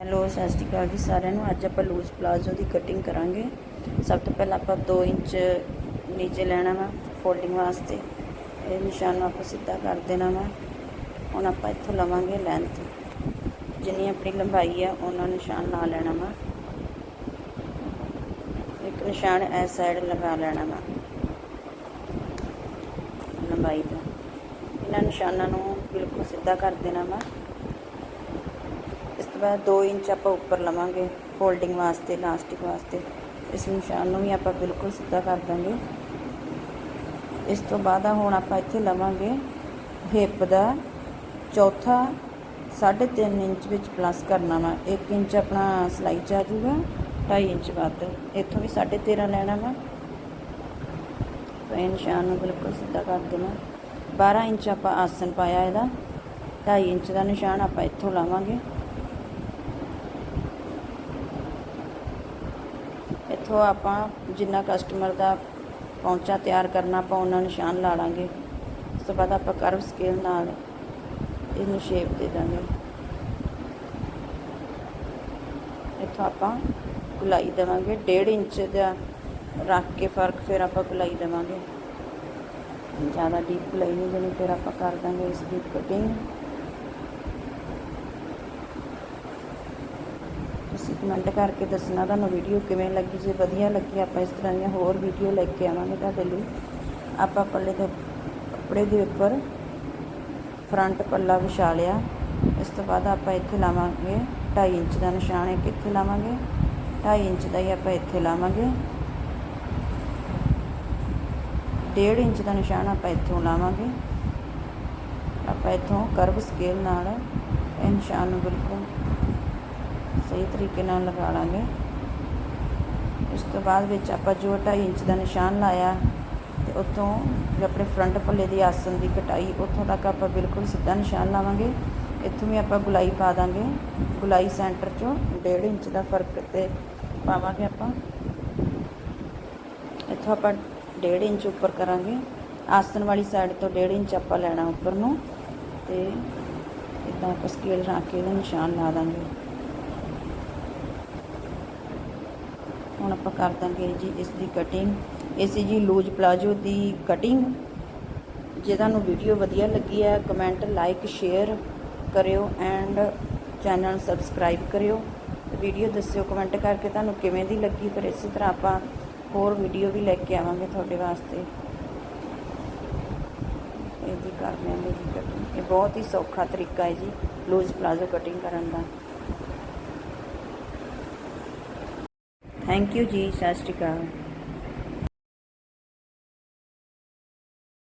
Hello, ਸਤਿ ਸ਼੍ਰੀ ਅਕਾਲ ਜੀ ਸਾਰਿਆਂ ਨੂੰ। ਅੱਜ ਆਪਾਂ ਲੂਜ਼ ਪਲਾਜ਼ੋ ਦੀ ਕਟਿੰਗ ਕਰਾਂਗੇ। ਸਭ ਤੋਂ ਪਹਿਲਾਂ ਆਪਾਂ 2 ਇੰਚ ਨੀਚੇ ਲੈਣਾ ਵਾ ਫੋਲਡਿੰਗ ਵਾਸਤੇ। ਇਹ ਨਿਸ਼ਾਨ ਨੂੰ ਆਪਾਂ ਸਿੱਧਾ ਕਰ ਦੇਣਾ ਵਾ। ਹੁਣ ਆਪਾਂ ਇੱਥੋਂ ਲਵਾਂਗੇ ਲੈਂਥ ਜਿੰਨੀ ਆਪਣੀ ਲੰਬਾਈ ਆ ਉਹਨਾਂ ਨਿਸ਼ਾਨ ਲਾ ਲੈਣਾ ਵਾ। ਇੱਕ ਨਿਸ਼ਾਨ ਇਸ ਸਾਈਡ ਲਗਾ ਲੈਣਾ ਵਾ। ਲੰਬਾਈ ਦਾ। ਇਹਨਾਂ ਨਿਸ਼ਾਨਾਂ ਨੂੰ ਬਿਲਕੁਲ ਸਿੱਧਾ ਕਰ ਦੇਣਾ ਵਾ। ਤੋਂ ਬਾਅਦ 2 ਇੰਚ ਆਪਾਂ ਉੱਪਰ ਲਵਾਂਗੇ ਫੋਲਡਿੰਗ ਵਾਸਤੇ ਇਲਾਸਟਿਕ ਵਾਸਤੇ। ਇਸ ਨਿਸ਼ਾਨ ਨੂੰ ਵੀ ਆਪਾਂ ਬਿਲਕੁਲ ਸਿੱਧਾ ਕਰ ਦਾਂਗੇ। ਇਸ ਤੋਂ ਬਾਅਦ ਹੁਣ ਆਪਾਂ ਇੱਥੇ ਲਵਾਂਗੇ ਹਿੱਪ ਦਾ ਚੌਥਾ 3.5 ਇੰਚ ਵਿੱਚ ਪਲੱਸ ਕਰਨਾ ਵਾ। 1 ਇੰਚ ਆਪਣਾ ਸਲਾਈ ਚ ਆ ਜਾਊਗਾ 2.5 ਇੰਚ ਵੱਧ। ਇੱਥੋਂ ਵੀ 13.5 ਲੈਣਾ ਵਾ। ਤਾਂ ਇਹ ਨਿਸ਼ਾਨ ਨੂੰ ਬਿਲਕੁਲ ਸਿੱਧਾ ਕਰ ਦੇਣਾ। 12 ਇੰਚ ਆਪਾਂ ਆਸਨ ਪਾਇਆ ਇਹਦਾ। 2.5 ਇੰਚ ਦਾ ਨਿਸ਼ਾਨ ਆਪਾਂ ਇੱਥੋਂ ਲਾਵਾਂਗੇ। ਇੱਥੋਂ ਆਪਾਂ ਜਿੰਨਾ ਕਸਟਮਰ ਦਾ ਪਹੁੰਚਾ ਤਿਆਰ ਕਰਨਾ, ਆਪਾਂ ਉਹਨਾਂ ਨਿਸ਼ਾਨ ਲਾ ਲਾਂਗੇ। ਉਸ ਤੋਂ ਬਾਅਦ ਆਪਾਂ ਕਰਵ ਸਕੇਲ ਨਾਲ ਇਹਨੂੰ ਸ਼ੇਪ ਦੇ ਦਾਂਗੇ। ਇੱਥੋਂ ਆਪਾਂ ਗੁਲਾਈ ਦੇਵਾਂਗੇ। 1.5 ਇੰਚ ਦਾ ਰੱਖ ਕੇ ਫ਼ਰਕ ਫਿਰ ਆਪਾਂ ਗੁਲਾਈ ਦੇਵਾਂਗੇ। ਜ਼ਿਆਦਾ ਡੀਪ ਗੁਲਾਈ ਨਹੀਂ ਦੇਣੀ, ਫਿਰ ਆਪਾਂ ਕਰ ਦਾਂਗੇ ਇਸ ਦੀ ਕਟਿੰਗ ਤੁਸੀਂ ਕਮੈਂਟ ਕਰਕੇ ਦੱਸਣਾ, ਤੁਹਾਨੂੰ ਵੀਡੀਓ ਕਿਵੇਂ ਲੱਗੀ? ਜੇ ਵਧੀਆ ਲੱਗੀ, ਆਪਾਂ ਇਸ ਤਰ੍ਹਾਂ ਦੀਆਂ ਹੋਰ ਵੀਡੀਓ ਲੈ ਕੇ ਆਵਾਂਗੇ ਤੁਹਾਡੇ ਲਈ। ਆਪਾਂ ਪੱਲੇ ਦੇ ਕੱਪੜੇ ਦੇ ਉੱਪਰ ਫਰੰਟ ਪੱਲਾ ਵਿਛਾ ਲਿਆ ਇਸ ਤੋਂ ਬਾਅਦ ਆਪਾਂ ਇੱਥੇ ਲਾਵਾਂਗੇ 2.5 ਇੰਚ ਦਾ ਨਿਸ਼ਾਨ ਹੈ ਕਿੱਥੇ ਲਾਵਾਂਗੇ। 2.5 ਇੰਚ ਦਾ ਹੀ ਆਪਾਂ ਇੱਥੇ ਲਾਵਾਂਗੇ। 1.5 ਇੰਚ ਦਾ ਨਿਸ਼ਾਨ ਆਪਾਂ ਇੱਥੋਂ ਲਾਵਾਂਗੇ। ਆਪਾਂ ਇੱਥੋਂ ਕਰਵ ਸਕੇਲ ਨਾਲ ਇਹ ਨਿਸ਼ਾਨ ਨੂੰ ਬਿਲਕੁਲ ਸਹੀ ਤਰੀਕੇ ਨਾਲ ਲਗਾ ਲਾਂਗੇ। ਉਸ ਤੋਂ ਬਾਅਦ ਵਿੱਚ ਆਪਾਂ ਜੋ 2.5 ਇੰਚ ਦਾ ਨਿਸ਼ਾਨ ਲਾਇਆ ਤੇ ਉੱਥੋਂ ਜੋ ਆਪਣੇ ਫਰੰਟ ਪੱਲੇ ਦੀ ਆਸਨ ਦੀ ਕਟਾਈ, ਉੱਥੋਂ ਤੱਕ ਆਪਾਂ ਬਿਲਕੁਲ ਸਿੱਧਾ ਨਿਸ਼ਾਨ ਲਾਵਾਂਗੇ। ਇੱਥੋਂ ਵੀ ਆਪਾਂ ਗੁਲਾਈ ਪਾ ਦਾਂਗੇ। ਗੁਲਾਈ ਸੈਂਟਰ ਚੋਂ 1.5 ਇੰਚ ਦਾ ਫ਼ਰਕ ਤੇ ਪਾਵਾਂਗੇ ਆਪਾਂ। ਇੱਥੋਂ ਆਪਾਂ 1.5 ਇੰਚ ਉੱਪਰ ਕਰਾਂਗੇ। ਆਸਨ ਵਾਲੀ ਸਾਈਡ ਤੋਂ 1.5 ਇੰਚ ਆਪਾਂ ਲੈਣਾ ਉੱਪਰ ਨੂੰ ਤੇ ਇਦਾਂ ਆਪਾਂ ਸਕੇਲ ਰੱਖ ਕੇ ਇਹਦਾ ਨਿਸ਼ਾਨ ਲਾ ਦਾਂਗੇ। ਹੁਣ ਆਪਾਂ ਕਰ ਦਾਂਗੇ ਜੀ ਇਸ ਦੀ ਕਟਿੰਗ ਇਹ ਸੀ ਜੀ ਲੂਜ ਪਲਾਜੋ ਦੀ ਕਟਿੰਗ ਜੇ ਤੁਹਾਨੂੰ ਵੀਡੀਓ ਵਧੀਆ ਲੱਗੀ ਹੈ ਕਮੈਂਟ ਲਾਈਕ ਸ਼ੇਅਰ ਕਰਿਓ ਐਂਡ ਚੈਨਲ ਸਬਸਕ੍ਰਾਈਬ ਕਰਿਓ। ਵੀਡੀਓ ਦੱਸਿਓ ਕਮੈਂਟ ਕਰਕੇ ਤੁਹਾਨੂੰ ਕਿਵੇਂ ਦੀ ਲੱਗੀ, ਫਿਰ ਇਸੇ ਤਰ੍ਹਾਂ ਆਪਾਂ ਹੋਰ ਵੀਡੀਓ ਵੀ ਲੈ ਕੇ ਆਵਾਂਗੇ ਤੁਹਾਡੇ ਵਾਸਤੇ। ਇਹਦੀ ਕਰ ਦਿਆਂਗੇ ਜੀ ਕਟਿੰਗ ਇਹ ਬਹੁਤ ਹੀ ਸੌਖਾ ਤਰੀਕਾ ਹੈ ਜੀ ਲੂਜ ਪਲਾਜੋ ਕਟਿੰਗ ਕਰਨ ਦਾ। ਥੈਂਕ ਯੂ ਜੀ ਸਤਿ ਸ਼੍ਰੀ ਅਕਾਲ